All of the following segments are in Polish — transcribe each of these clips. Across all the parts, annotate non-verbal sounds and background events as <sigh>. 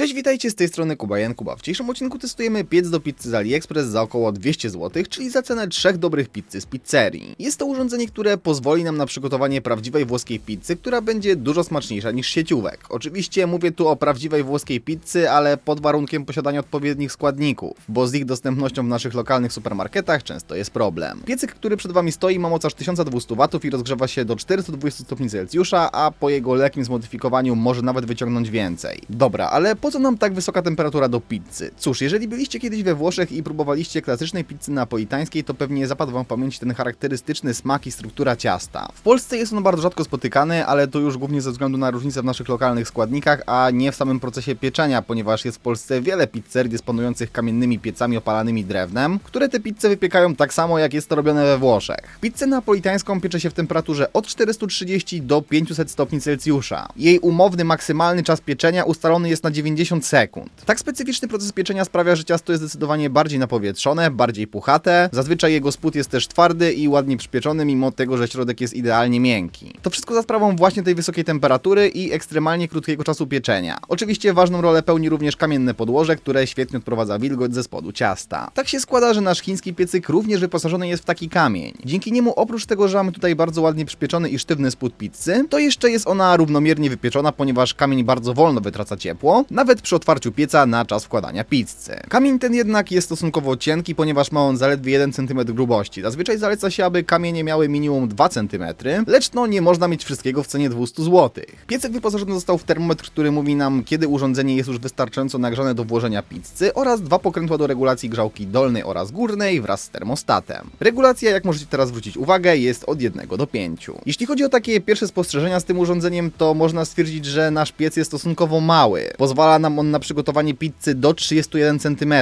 Cześć, witajcie z tej strony Kuba Jan Kuba. W dzisiejszym odcinku testujemy piec do pizzy z AliExpress za około 200 zł, czyli za cenę trzech dobrych pizzy z pizzerii. Jest to urządzenie, które pozwoli nam na przygotowanie prawdziwej włoskiej pizzy, która będzie dużo smaczniejsza niż sieciówek. Oczywiście mówię tu o prawdziwej włoskiej pizzy, ale pod warunkiem posiadania odpowiednich składników, bo z ich dostępnością w naszych lokalnych supermarketach często jest problem. Piecyk, który przed Wami stoi ma moc aż 1200 W i rozgrzewa się do 420 stopni Celsjusza, a po jego lekkim zmodyfikowaniu może nawet wyciągnąć więcej. Dobra, ale po co nam tak wysoka temperatura do pizzy? Cóż, jeżeli byliście kiedyś we Włoszech i próbowaliście klasycznej pizzy napolitańskiej, to pewnie zapadł Wam w pamięć ten charakterystyczny smak i struktura ciasta. W Polsce jest on bardzo rzadko spotykany, ale to już głównie ze względu na różnice w naszych lokalnych składnikach, a nie w samym procesie pieczenia, ponieważ jest w Polsce wiele pizzerii dysponujących kamiennymi piecami opalanymi drewnem, które te pizze wypiekają tak samo jak jest to robione we Włoszech. Pizzę napolitańską piecze się w temperaturze od 430 do 500 stopni Celsjusza. Jej umowny maksymalny czas pieczenia ustalony jest na 90 sekund. Tak specyficzny proces pieczenia sprawia, że ciasto jest zdecydowanie bardziej napowietrzone, bardziej puchate. Zazwyczaj jego spód jest też twardy i ładnie przypieczony, mimo tego, że środek jest idealnie miękki. To wszystko za sprawą właśnie tej wysokiej temperatury i ekstremalnie krótkiego czasu pieczenia. Oczywiście ważną rolę pełni również kamienne podłoże, które świetnie odprowadza wilgoć ze spodu ciasta. Tak się składa, że nasz chiński piecyk również wyposażony jest w taki kamień. Dzięki niemu oprócz tego, że mamy tutaj bardzo ładnie przypieczony i sztywny spód pizzy, to jeszcze jest ona równomiernie wypieczona, ponieważ kamień bardzo wolno wytraca ciepło, nawet przy otwarciu pieca na czas wkładania pizzy. Kamień ten jednak jest stosunkowo cienki, ponieważ ma on zaledwie 1 cm grubości. Zazwyczaj zaleca się, aby kamienie miały minimum 2 cm, lecz no nie można mieć wszystkiego w cenie 200 zł. Piecek wyposażony został w termometr, który mówi nam, kiedy urządzenie jest już wystarczająco nagrzane do włożenia pizzy oraz dwa pokrętła do regulacji grzałki dolnej oraz górnej wraz z termostatem. Regulacja, jak możecie teraz zwrócić uwagę, jest od 1 do 5. Jeśli chodzi o takie pierwsze spostrzeżenia z tym urządzeniem, to można stwierdzić, że nasz piec jest stosunkowo mały. Pozwala nam on na przygotowanie pizzy do 31 cm.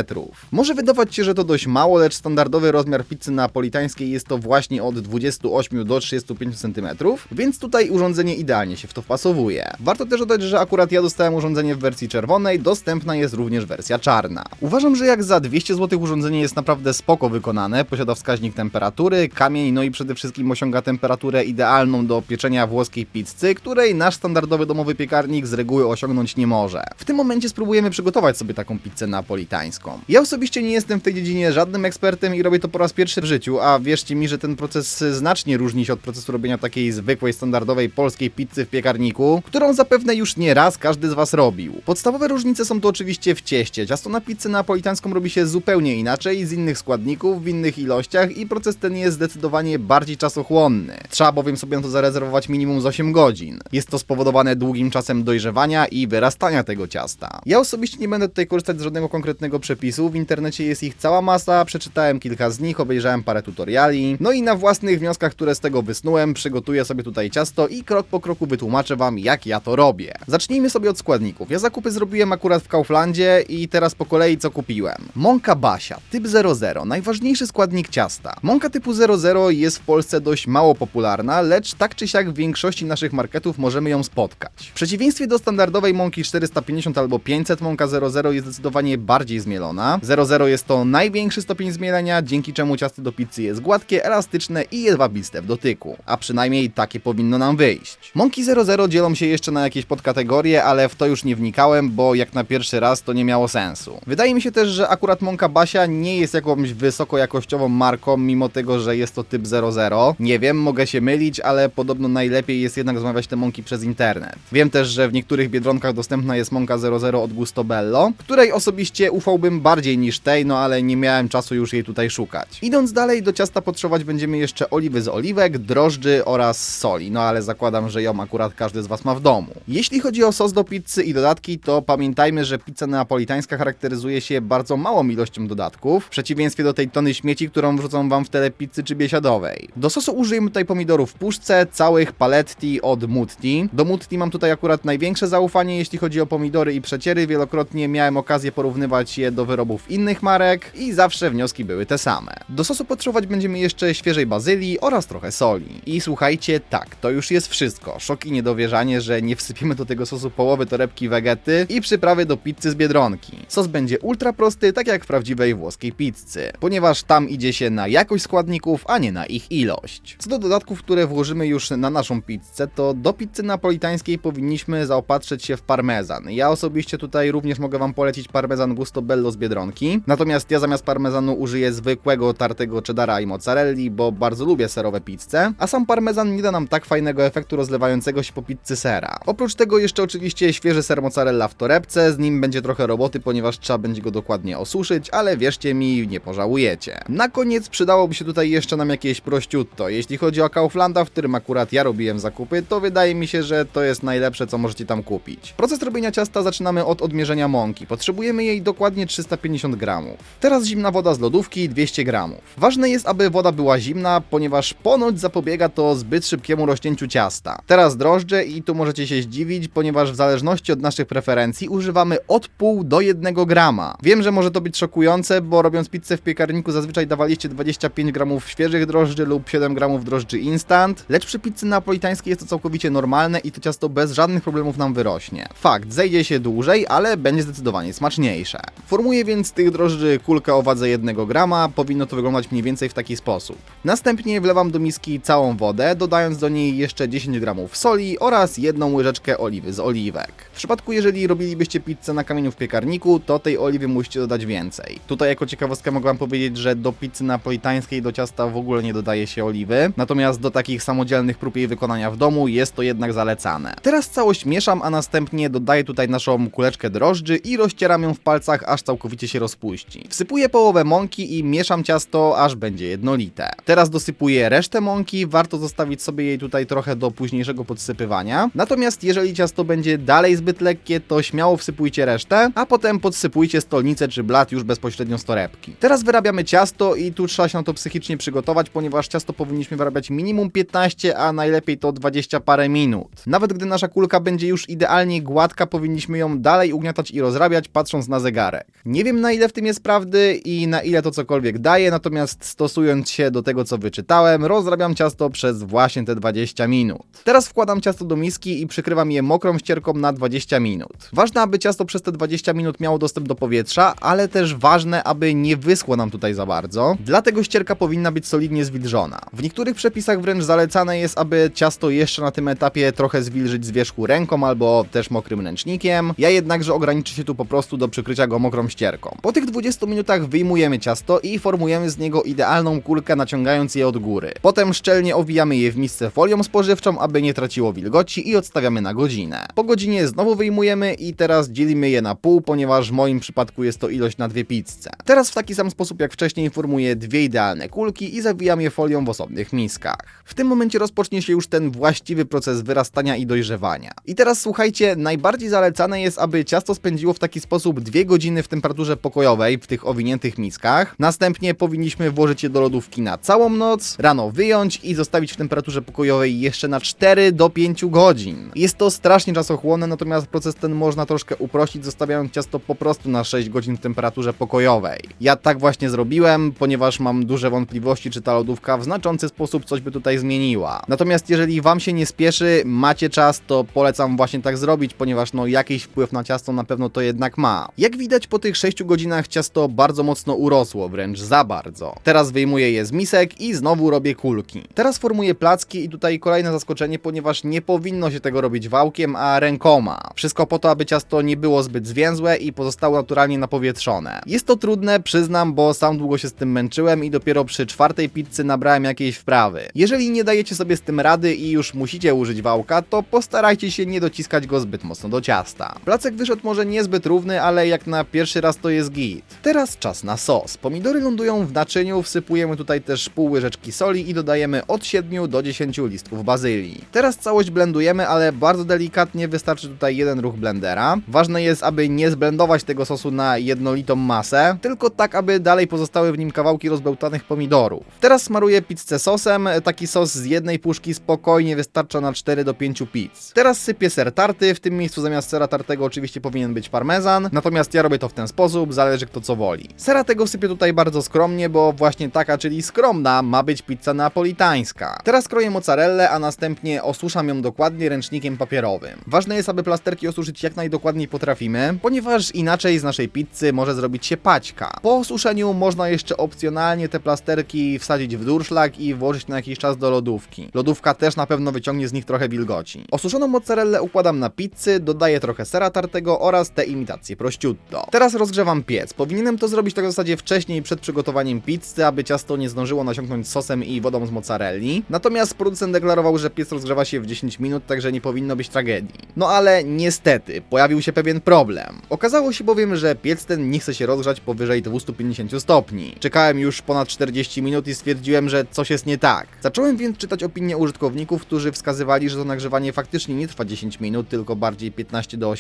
Może wydawać się, że to dość mało, lecz standardowy rozmiar pizzy napolitańskiej jest to właśnie od 28 do 35 cm, więc tutaj urządzenie idealnie się w to wpasowuje. Warto też dodać, że akurat ja dostałem urządzenie w wersji czerwonej, dostępna jest również wersja czarna. Uważam, że jak za 200 zł urządzenie jest naprawdę spoko wykonane, posiada wskaźnik temperatury, kamień, no i przede wszystkim osiąga temperaturę idealną do pieczenia włoskiej pizzy, której nasz standardowy domowy piekarnik z reguły osiągnąć nie może. W tym momencie spróbujemy przygotować sobie taką pizzę napolitańską. Ja osobiście nie jestem w tej dziedzinie żadnym ekspertem i robię to po raz pierwszy w życiu, a wierzcie mi, że ten proces znacznie różni się od procesu robienia takiej zwykłej, standardowej polskiej pizzy w piekarniku, którą zapewne już nie raz każdy z Was robił. Podstawowe różnice są to oczywiście w cieście. Ciasto na pizzę napolitańską robi się zupełnie inaczej, z innych składników, w innych ilościach i proces ten jest zdecydowanie bardziej czasochłonny. Trzeba bowiem sobie na to zarezerwować minimum z 8 godzin. Jest to spowodowane długim czasem dojrzewania i wyrastania tego ciasta. Ja osobiście nie będę tutaj korzystać z żadnego konkretnego przepisu, w internecie jest ich cała masa, przeczytałem kilka z nich, obejrzałem parę tutoriali, no i na własnych wnioskach, które z tego wysnułem, przygotuję sobie tutaj ciasto i krok po kroku wytłumaczę Wam, jak ja to robię. Zacznijmy sobie od składników. Ja zakupy zrobiłem akurat w Kauflandzie i teraz po kolei co kupiłem. Mąka Basia, typ 00, najważniejszy składnik ciasta. Mąka typu 00 jest w Polsce dość mało popularna, lecz tak czy siak w większości naszych marketów możemy ją spotkać. W przeciwieństwie do standardowej mąki 450 albo 500, mąka 00 jest zdecydowanie bardziej zmielona. 00 jest to największy stopień zmielenia, dzięki czemu ciasto do pizzy jest gładkie, elastyczne i jedwabiste w dotyku. A przynajmniej takie powinno nam wyjść. Mąki 00 dzielą się jeszcze na jakieś podkategorie, ale w to już nie wnikałem, bo jak na pierwszy raz to nie miało sensu. Wydaje mi się też, że akurat mąka Basia nie jest jakąś wysokojakościową marką, mimo tego, że jest to typ 00. Nie wiem, mogę się mylić, ale podobno najlepiej jest jednak zamawiać te mąki przez internet. Wiem też, że w niektórych biedronkach dostępna jest mąka 00 od Gusto Bello, której osobiście ufałbym bardziej niż tej, no ale nie miałem czasu już jej tutaj szukać. Idąc dalej, do ciasta potrzebować będziemy jeszcze oliwy z oliwek, drożdży oraz soli, no ale zakładam, że ją akurat każdy z Was ma w domu. Jeśli chodzi o sos do pizzy i dodatki, to pamiętajmy, że pizza neapolitańska charakteryzuje się bardzo małą ilością dodatków, w przeciwieństwie do tej tony śmieci, którą wrzucą Wam w telepizzy czy biesiadowej. Do sosu użyjemy tutaj pomidorów w puszce, całych paletti od Mutti. Do Mutti mam tutaj akurat największe zaufanie, jeśli chodzi o pomidory i przeciery. Wielokrotnie miałem okazję porównywać je do wyrobów innych marek i zawsze wnioski były te same. Do sosu potrzebować będziemy jeszcze świeżej bazylii oraz trochę soli. I słuchajcie, tak, to już jest wszystko. Szok i niedowierzanie, że nie wsypiemy do tego sosu połowy torebki wegety i przyprawy do pizzy z Biedronki. Sos będzie ultra prosty, tak jak w prawdziwej włoskiej pizzy, ponieważ tam idzie się na jakość składników, a nie na ich ilość. Co do dodatków, które włożymy już na naszą pizzę, to do pizzy napolitańskiej powinniśmy zaopatrzyć się w parmezan. Ja osobiście osobiście tutaj również mogę wam polecić parmezan Gusto Bello z Biedronki. Natomiast ja zamiast parmezanu użyję zwykłego tartego cheddara i mozzarelli, bo bardzo lubię serowe pizze, a sam parmezan nie da nam tak fajnego efektu rozlewającego się po pizzy sera. Oprócz tego jeszcze oczywiście świeży ser mozzarella w torebce, z nim będzie trochę roboty, ponieważ trzeba będzie go dokładnie osuszyć, ale wierzcie mi, nie pożałujecie. Na koniec przydałoby się tutaj jeszcze nam jakieś prościutto. Jeśli chodzi o Kauflanda, w którym akurat ja robiłem zakupy, to wydaje mi się, że to jest najlepsze, co możecie tam kupić. Proces robienia ciasta zaczynamy od odmierzenia mąki. Potrzebujemy jej dokładnie 350 gramów. Teraz zimna woda z lodówki 200 gramów. Ważne jest, aby woda była zimna, ponieważ ponoć zapobiega to zbyt szybkiemu rozcięciu ciasta. Teraz drożdże i tu możecie się zdziwić, ponieważ w zależności od naszych preferencji używamy od pół do 1 grama. Wiem, że może to być szokujące, bo robiąc pizzę w piekarniku zazwyczaj dawaliście 25 gramów świeżych drożdży lub 7 gramów drożdży instant, lecz przy pizzy napolitańskiej jest to całkowicie normalne i to ciasto bez żadnych problemów nam wyrośnie. Fakt, zejdzie się dłużej, ale będzie zdecydowanie smaczniejsze. Formuję więc tych drożdży kulkę o wadze 1 grama, powinno to wyglądać mniej więcej w taki sposób. Następnie wlewam do miski całą wodę, dodając do niej jeszcze 10 gramów soli oraz jedną łyżeczkę oliwy z oliwek. W przypadku jeżeli robilibyście pizzę na kamieniu w piekarniku, to tej oliwy musicie dodać więcej. Tutaj jako ciekawostkę mogę wam powiedzieć, że do pizzy napolitańskiej do ciasta w ogóle nie dodaje się oliwy, natomiast do takich samodzielnych prób jej wykonania w domu jest to jednak zalecane. Teraz całość mieszam, a następnie dodaję tutaj naszą kuleczkę drożdży i rozcieram ją w palcach, aż całkowicie się rozpuści. Wsypuję połowę mąki i mieszam ciasto, aż będzie jednolite. Teraz dosypuję resztę mąki, warto zostawić sobie jej tutaj trochę do późniejszego podsypywania. Natomiast jeżeli ciasto będzie dalej zbyt lekkie, to śmiało wsypujcie resztę, a potem podsypujcie stolnicę czy blat już bezpośrednio z torebki. Teraz wyrabiamy ciasto i tu trzeba się na to psychicznie przygotować, ponieważ ciasto powinniśmy wyrabiać minimum 15, a najlepiej to 20 parę minut. Nawet gdy nasza kulka będzie już idealnie gładka, powinniśmy ją dalej ugniatać i rozrabiać, patrząc na zegarek. Nie wiem na ile w tym jest prawdy i na ile to cokolwiek daje, natomiast stosując się do tego, co wyczytałem, rozrabiam ciasto przez właśnie te 20 minut. Teraz wkładam ciasto do miski i przykrywam je mokrą ścierką na 20 minut. Ważne, aby ciasto przez te 20 minut miało dostęp do powietrza, ale też ważne, aby nie wyschło nam tutaj za bardzo. Dlatego ścierka powinna być solidnie zwilżona. W niektórych przepisach wręcz zalecane jest, aby ciasto jeszcze na tym etapie trochę zwilżyć z wierzchu ręką albo też mokrym ręcznikiem. Ja jednakże ograniczę się tu po prostu do przykrycia go mokrą ścierką. Po tych 20 minutach wyjmujemy ciasto i formujemy z niego idealną kulkę, naciągając je od góry. Potem szczelnie owijamy je w misce folią spożywczą, aby nie traciło wilgoci i odstawiamy na godzinę. Po godzinie znowu wyjmujemy i teraz dzielimy je na pół, ponieważ w moim przypadku jest to ilość na dwie pizze. Teraz w taki sam sposób jak wcześniej formuję dwie idealne kulki i zawijam je folią w osobnych miskach. W tym momencie rozpocznie się już ten właściwy proces wyrastania i dojrzewania. I teraz słuchajcie, najbardziej zalecane jest, aby ciasto spędziło w taki sposób dwie godziny w temperaturze pokojowej w tych owiniętych miskach. Następnie powinniśmy włożyć je do lodówki na całą noc, rano wyjąć i zostawić w temperaturze pokojowej jeszcze na 4 do 5 godzin. Jest to strasznie czasochłonne, natomiast proces ten można troszkę uprościć, zostawiając ciasto po prostu na 6 godzin w temperaturze pokojowej. Ja tak właśnie zrobiłem, ponieważ mam duże wątpliwości, czy ta lodówka w znaczący sposób coś by tutaj zmieniła. Natomiast jeżeli wam się nie spieszy, macie czas, to polecam właśnie tak zrobić, ponieważ no jakiś wpływ na ciasto na pewno to jednak ma. Jak widać po tych 6 godzinach ciasto bardzo mocno urosło, wręcz za bardzo. Teraz wyjmuję je z misek i znowu robię kulki. Teraz formuję placki i tutaj kolejne zaskoczenie, ponieważ nie powinno się tego robić wałkiem, a rękoma. Wszystko po to, aby ciasto nie było zbyt zwięzłe i pozostało naturalnie napowietrzone. Jest to trudne, przyznam, bo sam długo się z tym męczyłem i dopiero przy czwartej pizzy nabrałem jakiejś wprawy. Jeżeli nie dajecie sobie z tym rady i już musicie użyć wałka, to postarajcie się nie dociskać go zbyt mocno do ciasta. Placek wyszedł może niezbyt równy, ale jak na pierwszy raz to jest git. Teraz czas na sos. Pomidory lądują w naczyniu, wsypujemy tutaj też pół łyżeczki soli i dodajemy od 7 do 10 listków bazylii. Teraz całość blendujemy, ale bardzo delikatnie wystarczy tutaj jeden ruch blendera. Ważne jest, aby nie zblendować tego sosu na jednolitą masę, tylko tak, aby dalej pozostały w nim kawałki rozbełtanych pomidorów. Teraz smaruję pizzę sosem, taki sos z jednej puszki spokojnie wystarcza na 4 do 5 pizz. Teraz sypię ser tarty, w tym miejscu zamiast sera tartego oczywiście powinien być parmezan, natomiast ja robię to w ten sposób, zależy kto co woli. Sera tego sypię tutaj bardzo skromnie, bo właśnie taka, czyli skromna, ma być pizza napolitańska. Teraz kroję mozzarellę, a następnie osuszam ją dokładnie ręcznikiem papierowym. Ważne jest, aby plasterki osuszyć jak najdokładniej potrafimy, ponieważ inaczej z naszej pizzy może zrobić się paćka. Po osuszeniu można jeszcze opcjonalnie te plasterki wsadzić w durszlak i włożyć na jakiś czas do lodówki. Lodówka też na pewno wyciągnie z nich trochę wilgoci. Osuszoną mozzarellę układam na pizzy, dodaję trochę sera tartego oraz te imitacje prosciutto. Teraz rozgrzewam piec. Powinienem to zrobić tak w zasadzie wcześniej przed przygotowaniem pizzy, aby ciasto nie zdążyło nasiąknąć sosem i wodą z mozzarelli. Natomiast producent deklarował, że piec rozgrzewa się w 10 minut, także nie powinno być tragedii. No ale niestety, pojawił się pewien problem. Okazało się bowiem, że piec ten nie chce się rozgrzać powyżej 250 stopni. Czekałem już ponad 40 minut i stwierdziłem, że coś jest nie tak. Zacząłem więc czytać opinie użytkowników, którzy wskazywali, że to nagrzewanie faktycznie nie trwa 10 minut, tylko bardziej 15 do 18.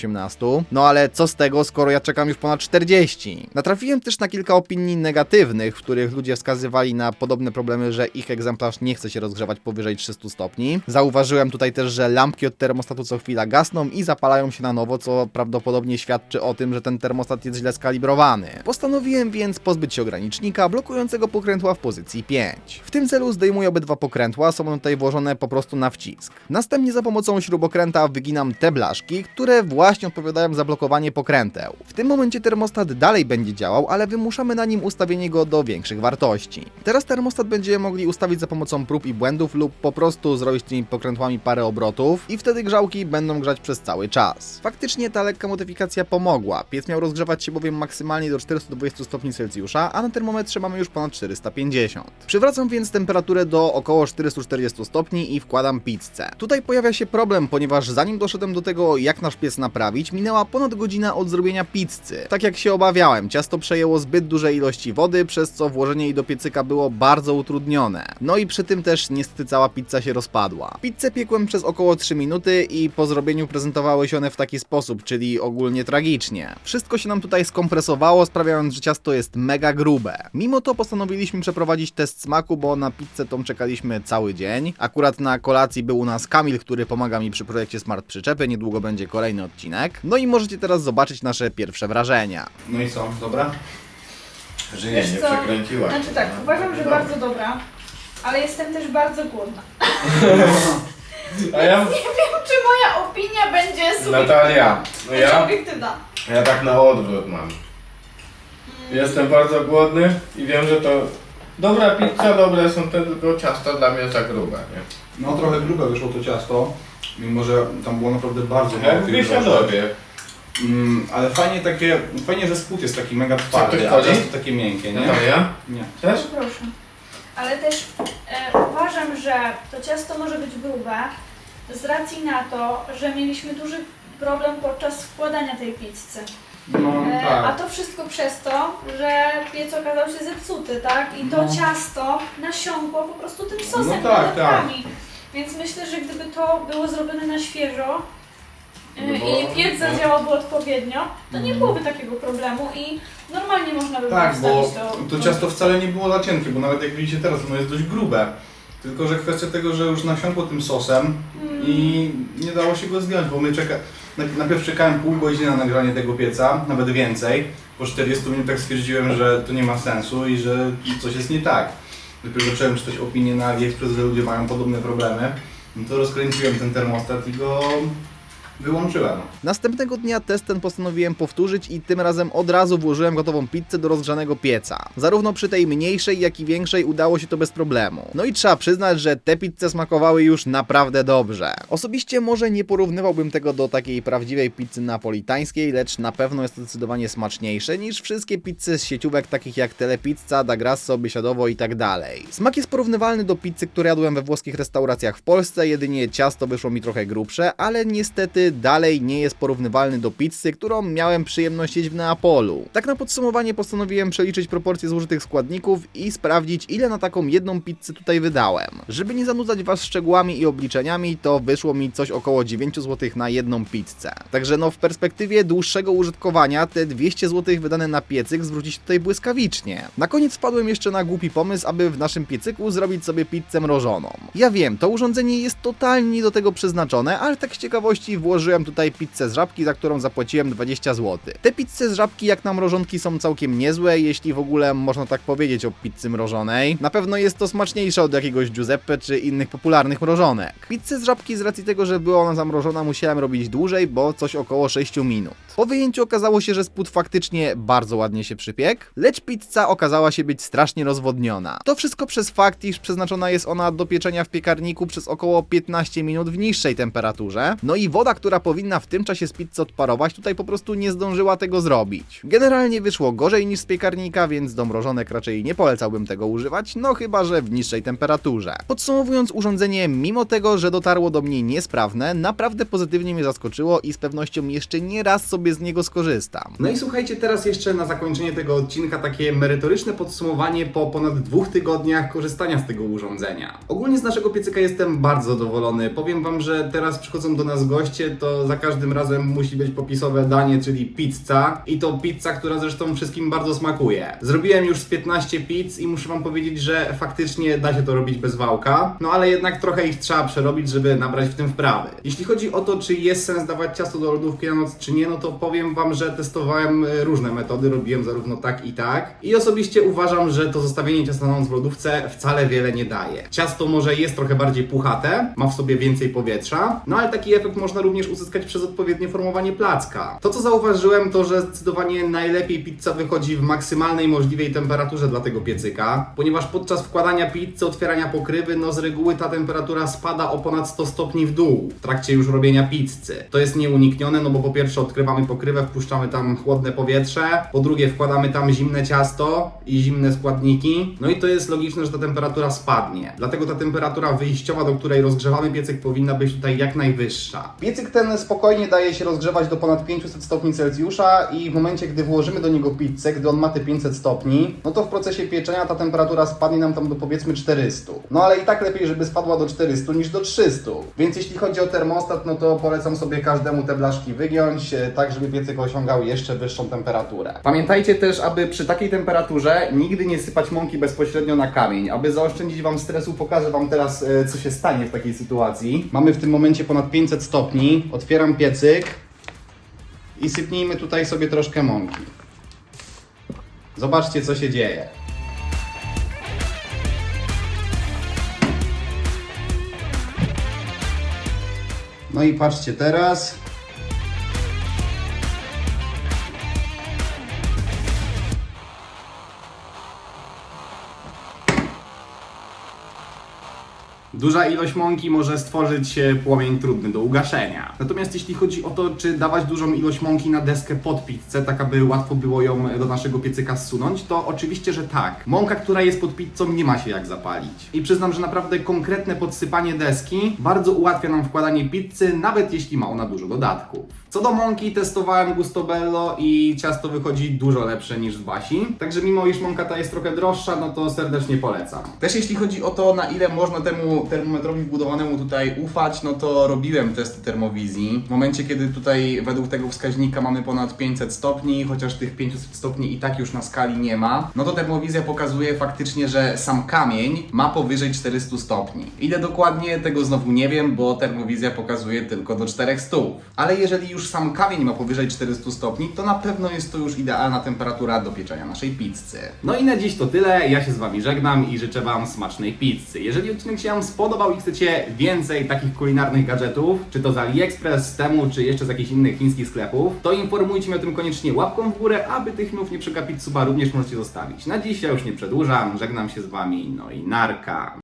No ale co z tego, skoro ja czekam już ponad 40? Natrafiłem też na kilka opinii negatywnych, w których ludzie wskazywali na podobne problemy, że ich egzemplarz nie chce się rozgrzewać powyżej 300 stopni. Zauważyłem tutaj też, że lampki od termostatu co chwila gasną i zapalają się na nowo, co prawdopodobnie świadczy o tym, że ten termostat jest źle skalibrowany. Postanowiłem więc pozbyć się ogranicznika blokującego pokrętła w pozycji 5. W tym celu zdejmuję obydwa pokrętła, są one tutaj włożone po prostu na wcisk. Następnie za pomocą śrubokręta wyginam te blaszki, które właśnie odpowiadają za blokowanie pokręteł. W tym momencie termostat dalej będzie działał, ale wymuszamy na nim ustawienie go do większych wartości. Teraz termostat będziemy mogli ustawić za pomocą prób i błędów lub po prostu zrobić tymi pokrętłami parę obrotów i wtedy grzałki będą grzać przez cały czas. Faktycznie ta lekka modyfikacja pomogła. Piec miał rozgrzewać się bowiem maksymalnie do 420 stopni Celsjusza, a na termometrze mamy już ponad 450. Przywracam więc temperaturę do około 440 stopni i wkładam pizzę. Tutaj pojawia się problem, ponieważ zanim doszedłem do tego, jak nasz piec minęła ponad godzina od zrobienia pizzy. Tak jak się obawiałem, ciasto przejęło zbyt duże ilości wody, przez co włożenie jej do piecyka było bardzo utrudnione. No i przy tym też niestety cała pizza się rozpadła. Pizzę piekłem przez około 3 minuty i po zrobieniu prezentowały się one w taki sposób, czyli ogólnie tragicznie. Wszystko się nam tutaj skompresowało, sprawiając, że ciasto jest mega grube. Mimo to postanowiliśmy przeprowadzić test smaku, bo na pizzę tą czekaliśmy cały dzień. Akurat na kolacji był u nas Kamil, który pomaga mi przy projekcie Smart Przyczepy, niedługo będzie kolejny odcinek. No i możecie teraz zobaczyć nasze pierwsze wrażenia. No i co, dobra? Że nie, Wiesz nie co? przekręciłaś. Znaczy tak, uważam, że bardzo dobra, ale jestem też bardzo głodna. <laughs> A ja, <laughs> Nie wiem, czy moja opinia będzie subiektywna. Natalia, no Znaczy ja, obiektywna. ja tak na odwrót mam. Jestem bardzo głodny i wiem, że to dobra pizza, dobre są te tylko ciasto dla mnie za grube, nie? no trochę grube wyszło to ciasto, mimo że tam było naprawdę bardzo mało Jak w tych biesiadowie. mm, Ale fajnie takie, fajnie, że spód jest taki mega ktoś twardy, a chodzi? ciasto takie miękkie, nie? Natalia? Nie. Też? Proszę. Ale też e, uważam, że to ciasto może być grube z racji na to, że mieliśmy duży problem podczas składania tej pizzy. No E, a tak. to wszystko przez to, że piec okazał się zepsuty, tak? I to No. ciasto nasiąkło po prostu tym sosem, No tak, dodatkami. Więc myślę, że gdyby to było zrobione na świeżo No bo- i piec no. zadziałałby odpowiednio, to nie byłoby takiego problemu i normalnie można by było Tak, bo wstawić to. to ciasto wcale nie było za cienkie, bo nawet jak widzicie teraz, ono jest dość grube. Tylko, że kwestia tego, że już nasiąkło tym sosem i nie dało się go zdjąć, bo my czeka... naj- Najpierw czekałem pół godziny na nagranie tego pieca, nawet więcej. Po 40 minutach stwierdziłem, że to nie ma sensu i że coś jest nie tak. Dopiero zacząłem czytać opinie na AliExpress, że ludzie mają podobne problemy. No to rozkręciłem ten termostat i go wyłączyłem. Następnego dnia test ten postanowiłem powtórzyć i tym razem od razu włożyłem gotową pizzę do rozgrzanego pieca. Zarówno przy tej mniejszej, jak i większej udało się to bez problemu. No i trzeba przyznać, że te pizze smakowały już naprawdę dobrze. Osobiście może nie porównywałbym tego do takiej prawdziwej pizzy napolitańskiej, lecz na pewno jest to zdecydowanie smaczniejsze niż wszystkie pizze z sieciówek takich jak Telepizza, Da Grasso, Biesiadowo i tak dalej. Smak jest porównywalny do pizzy, które jadłem we włoskich restauracjach w Polsce, jedynie ciasto wyszło mi trochę grubsze, ale niestety dalej nie jest porównywalny do pizzy, którą miałem przyjemność jeść w Neapolu. Tak na podsumowanie postanowiłem przeliczyć proporcje zużytych składników i sprawdzić ile na taką jedną pizzę tutaj wydałem. Żeby nie zanudzać was szczegółami i obliczeniami, to wyszło mi coś około 9 zł na jedną pizzę. Także no w perspektywie dłuższego użytkowania te 200 zł wydane na piecyk zwróci się tutaj błyskawicznie. Na koniec wpadłem jeszcze na głupi pomysł, aby w naszym piecyku zrobić sobie pizzę mrożoną. Ja wiem, to urządzenie jest totalnie nie do tego przeznaczone, ale tak z ciekawości włożyłem tutaj pizzę z żabki, za którą zapłaciłem 20 zł. Te pizze z żabki jak na mrożonki są całkiem niezłe, jeśli w ogóle można tak powiedzieć o pizzy mrożonej. Na pewno jest to smaczniejsze od jakiegoś Giuseppe czy innych popularnych mrożonek. Pizzę z żabki z racji tego, że była ona zamrożona musiałem robić dłużej, bo coś około 6 minut. Po wyjęciu okazało się, że spód faktycznie bardzo ładnie się przypiekł, lecz pizza okazała się być strasznie rozwodniona. To wszystko przez fakt, iż przeznaczona jest ona do pieczenia w piekarniku przez około 15 minut w niższej temperaturze. No i woda, która powinna w tym czasie z pizzy odparować, tutaj po prostu nie zdążyła tego zrobić. Generalnie wyszło gorzej niż z piekarnika, więc do mrożonek raczej nie polecałbym tego używać, no chyba, że w niższej temperaturze. Podsumowując, urządzenie, mimo tego, że dotarło do mnie niesprawne, naprawdę pozytywnie mnie zaskoczyło i z pewnością jeszcze nie raz sobie z niego skorzystam. No i słuchajcie, teraz jeszcze na zakończenie tego odcinka takie merytoryczne podsumowanie po ponad dwóch tygodniach korzystania z tego urządzenia. Ogólnie z naszego piecyka jestem bardzo zadowolony. Powiem Wam, że teraz przychodzą do nas goście, to za każdym razem musi być popisowe danie, czyli pizza. I to pizza, która zresztą wszystkim bardzo smakuje. Zrobiłem już z 15 pizz i muszę Wam powiedzieć, że faktycznie da się to robić bez wałka. No ale jednak trochę ich trzeba przerobić, żeby nabrać w tym wprawy. Jeśli chodzi o to, czy jest sens dawać ciasto do lodówki na noc, czy nie, no to powiem Wam, że testowałem e, różne metody, robiłem zarówno tak i tak. I osobiście uważam, że to zostawienie ciasta na noc w lodówce wcale wiele nie daje. Ciasto może jest trochę bardziej puchate, ma w sobie więcej powietrza, no ale taki efekt można również uzyskać przez odpowiednie formowanie placka. To co zauważyłem, to że zdecydowanie najlepiej pizza wychodzi w maksymalnej możliwej temperaturze dla tego piecyka, ponieważ podczas wkładania pizzy, otwierania pokrywy, no z reguły ta temperatura spada o ponad 100 stopni w dół w trakcie już robienia pizzy. To jest nieuniknione, no bo po pierwsze odkrywamy pokrywę, wpuszczamy tam chłodne powietrze, po drugie wkładamy tam zimne ciasto i zimne składniki, no i to jest logiczne, że ta temperatura spadnie. Dlatego ta temperatura wyjściowa, do której rozgrzewamy piecyk, powinna być tutaj jak najwyższa. Piecyk ten spokojnie daje się rozgrzewać do ponad 500 stopni Celsjusza i w momencie, gdy włożymy do niego pizzę, gdy on ma te 500 stopni, no to w procesie pieczenia ta temperatura spadnie nam tam do powiedzmy 400. No ale i tak lepiej, żeby spadła do 400 niż do 300. Więc jeśli chodzi o termostat, no to polecam sobie każdemu te blaszki wygiąć, e, tak żeby piecyk osiągał jeszcze wyższą temperaturę. Pamiętajcie też, aby przy takiej temperaturze nigdy nie sypać mąki bezpośrednio na kamień. Aby zaoszczędzić Wam stresu, pokażę Wam teraz, e, co się stanie w takiej sytuacji. Mamy w tym momencie ponad 500 stopni. Otwieram piecyk i sypnijmy tutaj sobie troszkę mąki. Zobaczcie, co się dzieje. No i patrzcie teraz. Duża ilość mąki może stworzyć płomień trudny do ugaszenia. Natomiast jeśli chodzi o to, czy dawać dużą ilość mąki na deskę pod pizzę, tak aby łatwo było ją do naszego piecyka zsunąć, to oczywiście, że tak. Mąka, która jest pod pizzą, nie ma się jak zapalić. I przyznam, że naprawdę konkretne podsypanie deski bardzo ułatwia nam wkładanie pizzy, nawet jeśli ma ona dużo dodatków. Co do mąki, testowałem Gustobello i ciasto wychodzi dużo lepsze niż z Basi. Także mimo iż mąka ta jest trochę droższa, no to serdecznie polecam. Też jeśli chodzi o to, na ile można temu termometrowi wbudowanemu tutaj ufać, no to robiłem testy termowizji. W momencie, kiedy tutaj według tego wskaźnika mamy ponad 500 stopni, chociaż tych 500 stopni i tak już na skali nie ma, no to termowizja pokazuje faktycznie, że sam kamień ma powyżej 400 stopni. Ile dokładnie, tego znowu nie wiem, bo termowizja pokazuje tylko do 400. Ale jeżeli już sam kamień ma powyżej 400 stopni, to na pewno jest to już idealna temperatura do pieczenia naszej pizzy. No i na dziś to tyle. Ja się z Wami żegnam i życzę Wam smacznej pizzy. Jeżeli odcinek się Wam spodobał i chcecie więcej takich kulinarnych gadżetów, czy to z AliExpress, z temu, czy jeszcze z jakichś innych chińskich sklepów, to informujcie mnie o tym koniecznie łapką w górę, aby tych filmów nie przegapić suba również możecie zostawić. Na dziś ja już nie przedłużam, żegnam się z Wami, no i narka.